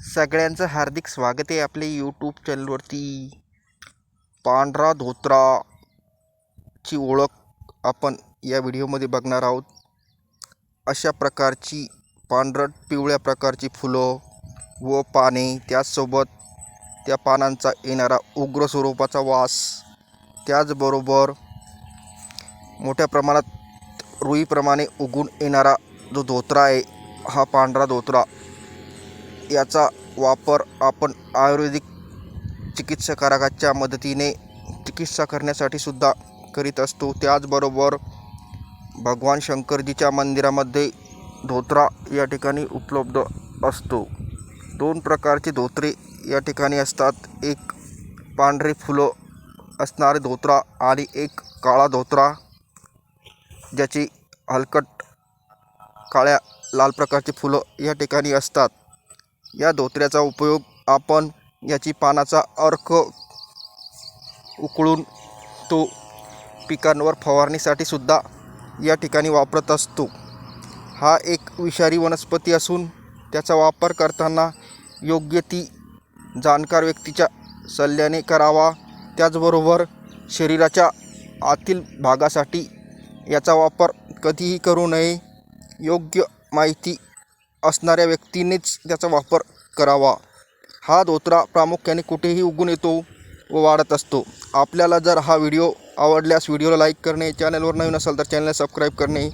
सगळ्यांचं हार्दिक स्वागत आहे आपल्या यूट्यूब चॅनलवरती पांढरा धोत्राची ओळख आपण या व्हिडिओमध्ये बघणार आहोत. अशा प्रकारची पांढरट पिवळ्या प्रकारची फुलं व पाने त्याचसोबत त्या पानांचा येणारा उग्र स्वरूपाचा वास त्याचबरोबर मोठ्या प्रमाणात रुईप्रमाणे उगून येणारा जो धोत्रा आहे हा पांढरा धोत्रा याचा वापर आपण आयुर्वेदिक चिकित्सकाराच्या मदतीने चिकित्सा करण्यासाठी सुद्धा करीत असतो. त्याचबरोबर भगवान शंकरजीच्या मंदिरामध्ये धोत्रा या ठिकाणी उपलब्ध असतो. दोन प्रकारचे धोत्रे या ठिकाणी असतात. एक पांढरे फुलं असणारे धोत्रा आणि एक काळा धोत्रा ज्याची हलकट काळ्या लाल प्रकारची फुलं या ठिकाणी असतात. या धोत्र्याचा उपयोग आपण याची पानाचा अर्क उकळून तो पिकांवर फवारणीसाठी सुद्धा या ठिकाणी वापरत असतो. हा एक विषारी वनस्पती असून त्याचा वापर करताना योग्य ती जाणकार व्यक्तीच्या सल्ल्याने करावा. त्याचबरोबर शरीराच्या आतील भागासाठी याचा वापर कधीही करू नये. योग्य माहिती असणाऱ्या व्यक्तीनेच त्याचा वापर करावा. हा धोत्रा प्रामुख्याने कुठेही उगून येतो व वाढत असतो. आपल्याला जर हा व्हिडिओ आवडल्यास व्हिडिओला लाईक करणे चॅनलवर नवीन असाल तर चॅनलला सबस्क्राईब करणे.